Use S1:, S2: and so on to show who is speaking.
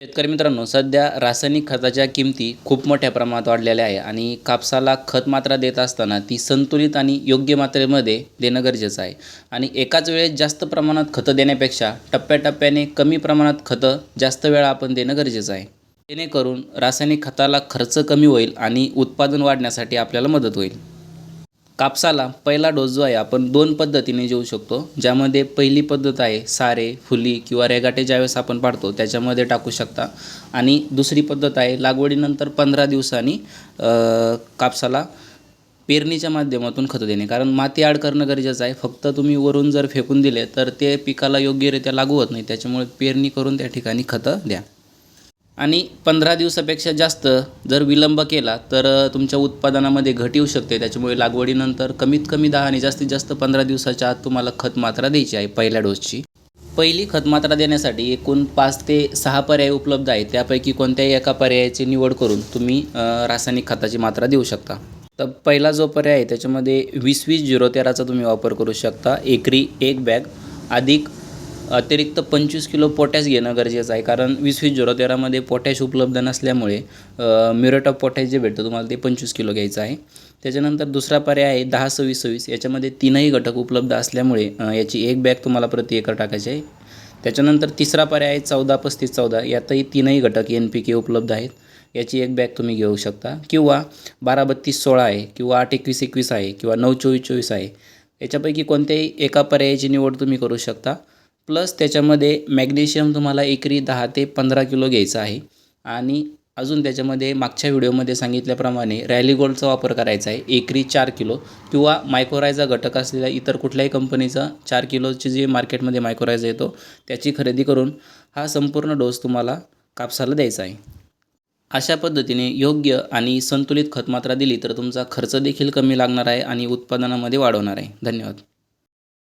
S1: शेतकरी मित्रांनो सध्या रासायनिक खताच्या किमती खूप मोठ्या प्रमाणात वाढलेल्या आहे आणि कापसाला खत मात्रा देत असताना ती संतुलित आणि योग्य मात्रेमध्ये देणं गरजेचं आहे. आणि एकाच वेळेस जास्त प्रमाणात खतं देण्यापेक्षा टप्प्याटप्प्याने कमी प्रमाणात खतं जास्त वेळा आपण देणं गरजेचं आहे. जेणेकरून रासायनिक खताला खर्च कमी होईल आणि उत्पादन वाढण्यासाठी आपल्याला मदत होईल. कापसाला पहिला डोस जो आहे आपण दोन पद्धतीने घेऊ शकतो. ज्यामध्ये पहिली पद्धत आहे सारे फुली किंवा रेगाटे ज्यावेळेस आपण पाडतो त्याच्यामध्ये टाकू शकता. आणि दुसरी पद्धत आहे लागवडीनंतर पंधरा दिवसांनी कापसाला पेरणीच्या माध्यमातून खतं देणे. कारण माती आड करणं गरजेचं आहे. फक्त तुम्ही वरून जर फेकून दिले तर ते पिकाला योग्यरित्या लागू होत नाही. त्याच्यामुळे पेरणी करून त्या ठिकाणी खतं द्या. आणि पंधरा दिवसापेक्षा जास्त जर विलंब केला तर तुमच्या उत्पादनामध्ये घट येऊ शकते. त्याच्यामुळे लागवडीनंतर कमीत कमी दहा आणि जास्तीत जास्त पंधरा दिवसाच्या आत तुम्हाला खत मात्रा द्यायची आहे पहिल्या डोसची. पहिली खतमात्रा देण्यासाठी एकूण पाच ते सहा पर्याय उपलब्ध आहेत. त्यापैकी कोणत्याही एका पर्यायाची निवड करून तुम्ही रासायनिक खताची मात्रा देऊ शकता. तर पहिला जो पर्याय आहे त्याच्यामध्ये वीस वीस झिरो तेराचा तुम्ही वापर करू शकता. एकरी एक बॅग अधिक अतिरिक्त पंचवीस किलो पोटॅश घेणं गरजेचं आहे. कारण वीस वीस झिरो तेरामध्ये पोटॅश उपलब्ध नसल्यामुळे म्युरेट ऑफ पोटॅश जे भेटतं तुम्हाला ते पंचवीस किलो घ्यायचं आहे. त्याच्यानंतर दुसरा पर्याय आहे दहा सव्वीस सव्वीस. याच्यामध्ये तीनही घटक उपलब्ध असल्यामुळे याची एक बॅग तुम्हाला प्रति एकर टाकायची आहे. त्याच्यानंतर तिसरा पर्याय आहे चौदा पस्तीस चौदा. यातही तीनही घटक एन पी के उपलब्ध आहेत. याची एक बॅग तुम्ही घेऊ शकता. किंवा बारा बत्तीस सोळा आहे किंवा आठ एकवीस एकवीस आहे किंवा नऊ चोवीस चोवीस आहे. याच्यापैकी कोणत्याही एका पर्यायाची निवड तुम्ही करू शकता. प्लस त्याच्यामध्ये मॅग्नेशियम तुम्हाला एकरी दहा ते पंधरा किलो घ्यायचं आहे. आणि अजून त्याच्यामध्ये मागच्या व्हिडिओमध्ये सांगितल्याप्रमाणे रॅली गोल्डचा वापर करायचा आहे एकरी चार किलो. किंवा मायक्रोरायचा घटक असलेल्या इतर कुठल्याही कंपनीचा चार किलोची जी मार्केटमध्ये मायक्रोरायझा येतो त्याची खरेदी करून हा संपूर्ण डोस तुम्हाला कापसाला द्यायचा आहे. अशा पद्धतीने योग्य आणि संतुलित खतमात्रा दिली तर तुमचा खर्च देखील कमी लागणार आहे आणि उत्पादनामध्ये वाढवणार आहे. धन्यवाद.